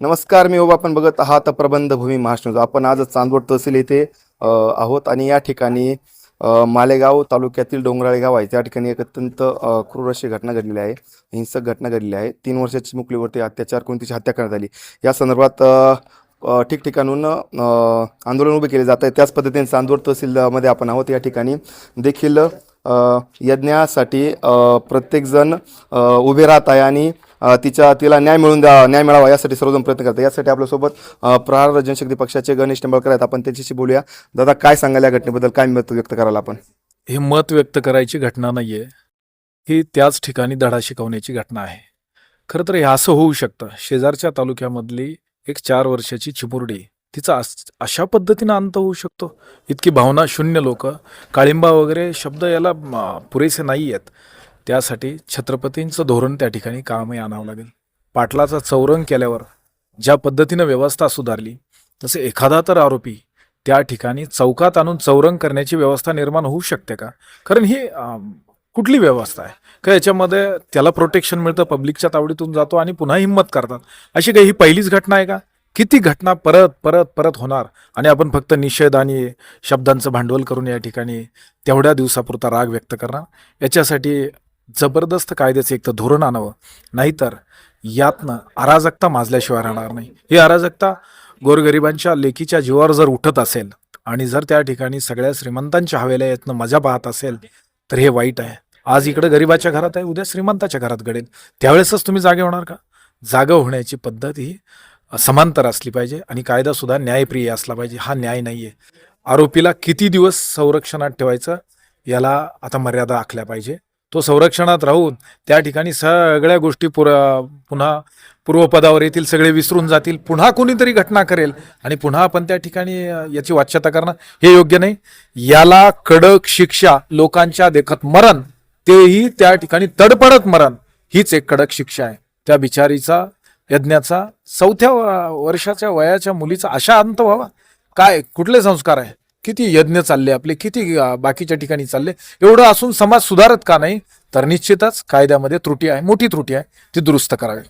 नमस्कार मी ओबा आपण बघत आहात प्रबंध भूमी महाराष्ट्र आपण आज चांदवड तहसील येथे आहोत आणि या ठिकाणी मालेगाव तालुक्यातील डोंगराळे गाव आहे. त्या ठिकाणी एक अत्यंत क्रूर अशी घटना घडलेली आहे. हिंसक घटना घडलेली आहे. तीन वर्षाची मुकलीवरती अत्याचार करून तिची हत्या करण्यात आली. या संदर्भात ठिकठिकाणून आंदोलन उभे केले जात आहे. त्याच पद्धतीने चांदवड तहसीलमध्ये आपण आहोत. या ठिकाणी देखील यज्ञासाठी प्रत्येकजण उभे राहत आहे आणि तिच्या तिला न्याय मिळून द्या न्याय मिळावा यासाठी सर्वजण प्रयत्न करतात. यासाठी आपल्यासोबत प्रहार जनशक्ती पक्षाचे गणेश निंबाळकर आहेत. आपण त्यांच्याशी बोलूया. दादा काय सांगाल या घटनेबद्दल? काय मत व्यक्त करायला आपण? हे मत व्यक्त करायची घटना नाही आहे ही त्याच ठिकाणी धडा शिकवण्याची घटना आहे. खरं तर हे असं होऊ शकतं. शेजारच्या तालुक्यामधली एक चार वर्षाची चिमुरडी तिचा अस- अशा पद्धतीनं अंत होऊ शकतो? इतकी भावना शून्य लोक. काळिंबा वगैरे शब्द याला पुरेसे नाही आहेत. त्यासाठी छत्रपतींचं धोरण त्या ठिकाणी कामही आणावं लागेल. पाटलाचा चौरंग केल्यावर ज्या पद्धतीनं व्यवस्था सुधारली तसे एखादा तर आरोपी त्या ठिकाणी चौकात आणून चौरंग करण्याची व्यवस्था निर्माण होऊ शकते का? कारण ही कुठली व्यवस्था आहे? का याच्यामध्ये त्याला प्रोटेक्शन मिळतं पब्लिकच्या तावडीतून जातो आणि पुन्हा हिंमत करतात? अशी काही ही पहिलीच घटना आहे का? किती घटना परत परत परत होणार? आणि आपण फक्त निषेध आणि शब्दांचं भांडवल करून या ठिकाणी तेवढ्या दिवसापुरता राग व्यक्त करणार? याच्यासाठी जबरदस्त कायद्याचं एक तर धोरण आणावं. नाहीतर यातनं अराजकता माजल्याशिवाय राहणार नाही. ही अराजकता गोरगरिबांच्या लेकीच्या जीवावर जर उठत असेल आणि जर त्या ठिकाणी सगळ्या श्रीमंतांच्या हवेला यातनं मजा पाहत असेल तर हे वाईट आहे. आज इकडे गरिबाच्या घरात आहे उद्या श्रीमंताच्या घरात घडेल. त्यावेळेसच तुम्ही जागे होणार का? जागा होण्याची पद्धत ही समांतर असली पाहिजे आणि कायदासुद्धा न्यायप्रिय असला पाहिजे हा न्याय नाही आहे आरोपीला किती दिवस संरक्षणात ठेवायचं याला आता मर्यादा आखल्या पाहिजे. तो संरक्षणात राहून त्या ठिकाणी सगळ्या गोष्टी पुर पुन्हा पूर्वपदावर येतील सगळे विसरून जातील पुन्हा कोणीतरी घटना करेल आणि पुन्हा आपण त्या ठिकाणी याची वाच्यता करणं हे योग्य नाही. याला कडक शिक्षा लोकांच्या देखत मरण तेही त्या ठिकाणी तडपडत मरण हीच एक कडक शिक्षा आहे. त्या बिचारीचा यज्ञाचा चौथ्या वर्षाच्या वयाच्या मुलीचा अशा अंत व्हावा. काय कुठले संस्कार आहे? किती यज्ञ चालले आपले किती बाकीच्या ठिकाणी चालले? एवढं असून समाज सुधारत का नाही? तर निश्चितच कायद्यामध्ये त्रुटी आहे मोठी त्रुटी आहे ती दुरुस्त करावी.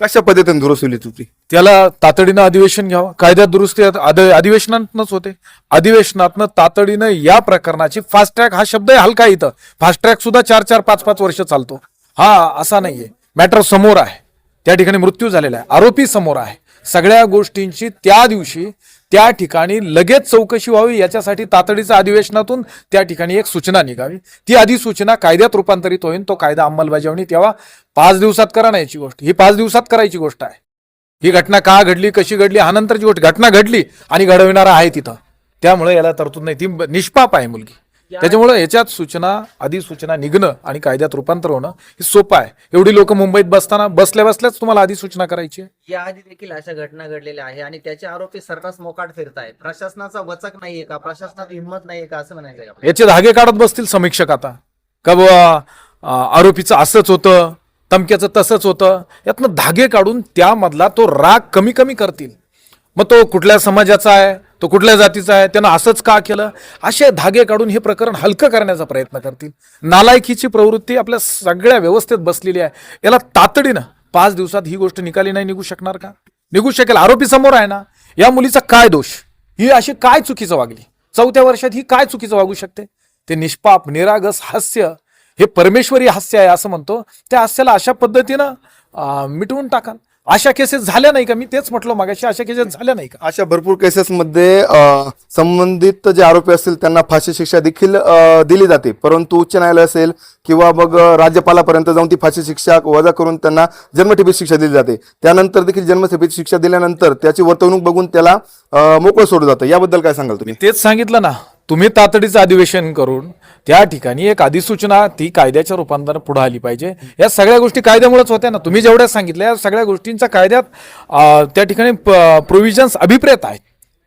कशा पद्धतीने दुरुस्त होईल तुमची त्याला तातडीनं अधिवेशन घ्यावं. कायद्यात दुरुस्ती अधिवेशनातनंच होते. अधिवेशनातनं तातडीनं या प्रकरणाची फास्ट ट्रॅक हा शब्द आहे हलका इथं. फास्ट ट्रॅक सुद्धा चार चार पाच पाच वर्ष चालतो. हा असा नाहीये. मॅटर समोर आहे. त्या ठिकाणी मृत्यू झालेला आहे. आरोपी समोर आहे. सगळ्या गोष्टींची त्या दिवशी त्या ठिकाणी लगेच चौकशी व्हावी याच्यासाठी तातडीचं अधिवेशनातून त्या ठिकाणी एक सूचना निघावी. ती अधिसूचना कायद्यात रूपांतरित होईल तो कायदा अंमलबजावणी तेव्हा पाच दिवसात करा ना याची गोष्ट. ही पाच दिवसात करायची गोष्ट आहे. ही घटना का घडली कशी घडली हा नंतरची गोष्ट. घटना घडली आणि घडविणारा आहे तिथं. त्यामुळे याला तरतूद नाही. ती निष्पाप आहे मुलगी. त्याच्यामुळे याच्यात सूचना अधिसूचना निघणं आणि कायद्यात रूपांतर होणं हे सोपं आहे. एवढी लोक मुंबईत बसताना बसल्या बसल्याच तुम्हाला अधिसूचना करायची आहे. याआधी देखील अशा घटना घडलेल्या आहे आणि त्याचे आरोपी सर्रास मोकाट फिरतायत. प्रशासनाचा वचक नाहीये का? प्रशासनात हिंमत नाहीये का? असं म्हणायचं. याचे धागे काढत बसतील समीक्षक आता. का आरोपीचं असंच होतं तमक्याचं तसंच होतं. यातनं धागे काढून त्यामधला तो राग कमी कमी करतील. मग तो कुठल्या समाजाचा आहे? तो कुठल्या जातीचा आहे त्यानं असंच का केलं? असे धागे काढून हे प्रकरण हलकं करण्याचा प्रयत्न करतील. नालायकीची प्रवृत्ती आपल्या सगळ्या व्यवस्थेत बसलेली आहे. याला तातडीनं पाच दिवसात ही गोष्ट निकाली नाही निघू शकणार का? निघू शकेल. आरोपी समोर आहे ना या मुलीचा काय दोष? ही अशी काय चुकीचं वागली? चौथ्या वर्षात ही काय चुकीचं वागू शकते? ते निष्पाप निरागस हास्य हे परमेश्वरी हास्य आहे असं म्हणतो. त्या हास्याला अशा पद्धतीनं मिटवून टाकाल. अशा केसेस झाल्या नाही का? मी तेच म्हटलं मागाशी अशा केसेस झाल्या नाही का? अशा भरपूर केसेसमध्ये संबंधित जे आरोपी असतील त्यांना फाशी शिक्षा देखील दिली जाते. परंतु उच्च न्यायालय असेल किंवा मग राज्यपालापर्यंत जाऊन ती फाशी शिक्षा वजा करून त्यांना जन्मठेपीत शिक्षा दिली जाते. त्यानंतर देखील जन्मठेपीत शिक्षा दिल्यानंतर त्याची वर्तवणूक बघून त्याला मोकळं सोडलं जातं. याबद्दल काय सांगाल तुम्ही? तेच सांगितलं ना तुम्ही तातडीचं अधिवेशन करून त्या ठिकाणी एक अधिसूचना ती कायद्याच्या रूपांतर पुढे आली पाहिजे. या सगळ्या गोष्टी कायद्यामुळेच होत्या ना. तुम्ही जेवढ्या सांगितल्या या सगळ्या गोष्टींचा कायद्यात त्या ठिकाणी प्रोव्हिजन्स अभिप्रेत आहेत.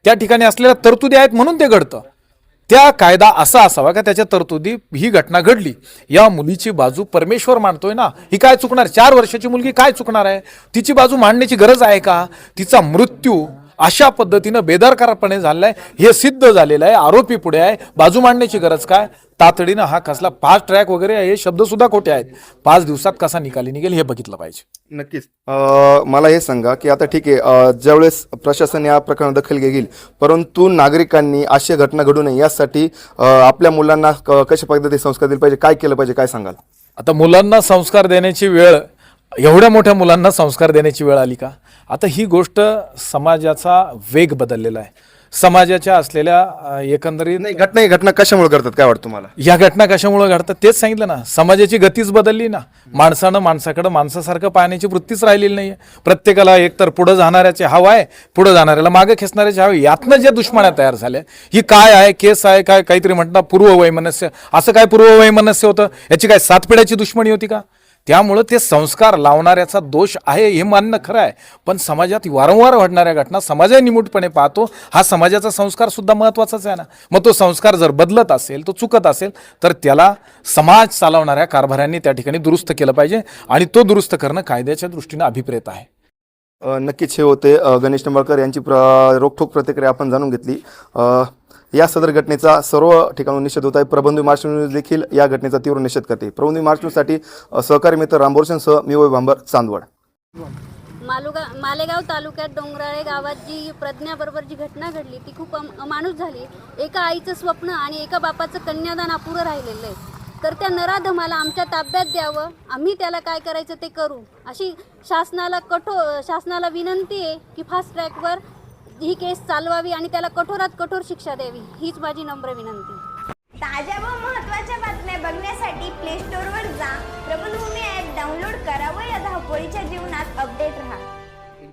त्या ठिकाणी असलेल्या तरतुदी आहेत म्हणून ते घडतं. त्या कायदा असा असावा का त्याच्या तरतुदी ही घटना घडली. या मुलीची बाजू परमेश्वर मांडतोय ना. ही काय चुकणार? चार वर्षाची मुलगी काय चुकणार आहे? तिची बाजू मांडण्याची गरज आहे का? तिचा मृत्यू अशा पद्धतीनं बेदरकारपणे झालेलं आहे हे सिद्ध झालेलं आहे. आरोपी पुढे आहे. बाजू मांडण्याची गरज काय? तातडीनं हा कसला फास्ट ट्रॅक वगैरे हे शब्द सुद्धा खोटे आहेत. पाच दिवसात कसा निकाली निघेल हे बघितलं पाहिजे. नक्कीच. मला हे सांगा की आता ठीक आहे ज्यावेळेस प्रशासन या प्रकरणात दखल घेईल परंतु नागरिकांनी अशा घटना घडू नये यासाठी आपल्या मुलांना कशा पद्धतीने संस्कार दिले पाहिजे काय केलं पाहिजे काय सांगाल? आता मुलांना संस्कार देण्याची वेळ एवढ्या मोठ्या मुलांना संस्कार देण्याची वेळ आली का? आता ही गोष्ट समाजाचा वेग बदललेला आहे. समाजाच्या असलेल्या एकंदरीत नाही घटना ही घटना कशामुळे करतात काय वाटतं तुम्हाला? या घटना कशामुळे घडतात? तेच सांगितलं ना. समाजाची गतीच बदलली ना. माणसानं माणसाकडे माणसासारखं पाहण्याची वृत्तीच राहिलेली नाहीये. प्रत्येकाला एकतर पुढं जाणाऱ्याचे हवा आहे पुढं जाणाऱ्याला मागे खेचणाऱ्याचे हवे यातनं ज्या दुश्मन्या तयार झाल्या ही काय आहे केस आहे काय काहीतरी म्हणतात पूर्व वैमनस्य असं काय पूर्व वैमनस्य होतं? याची काय सात पिढ्याची दुश्मनी होती का? त्यामुळं ते संस्कार लावणाऱ्याचा दोष आहे हे मानणं खरं आहे. पण समाजात वारंवार घडणाऱ्या घटना समाजाने निमूटपणे पाहतो. हा समाजाचा संस्कार सुद्धा महत्त्वाचाच आहे ना. मग तो संस्कार जर बदलत असेल तो चुकत असेल तर त्याला समाज चालवणाऱ्या कारभाऱ्यांनी त्या ठिकाणी दुरुस्त केलं पाहिजे आणि तो दुरुस्त करणं कायद्याच्या दृष्टीनं अभिप्रेत आहे. नक्कीच हे होते. गणेश निंबाळकर यांची प्र रोखोक प्रतिक्रिया आपण जाणून घेतली. या सदर घटनेचा सर्व ठिकाणून निषेध होत आहे. प्रबंधू मार्च न्यूज देखील या घटनेचा तीव्र निषेध करते. प्रबंधू मार्च न्यूजसाठी अ, सहकारी मित्र रामभूषणसह मी वै भांबर चांदवड. मालुगा मालेगाव तालुक्यात डोंगराळे गावात जी प्रज्ञाबरोबर जी घटना घडली ती खूप अमानुष झाली. एका आईचं स्वप्न आणि एका बापाचं कन्यादान अपुरं राहिलेलं आहे. तर त्या नराधमाला आमच्या ताब्यात द्यावं. आम्ही त्याला काय करायचं ते करू. अशी शासनाला कठोर शासनाला विनंती आहे की फास्ट ट्रॅकवर ही केस चालवावी आणि त्याला कठोरात कठोर शिक्षा द्यावी हीच माझी नम्र विनंती. ताज्या व महत्त्वाच्या बातम्या बघण्यासाठी प्ले स्टोअरवर जा. प्रबलभूमी ॲप डाउनलोड करा व या धावपळीच्या जीवनात अपडेट राहा.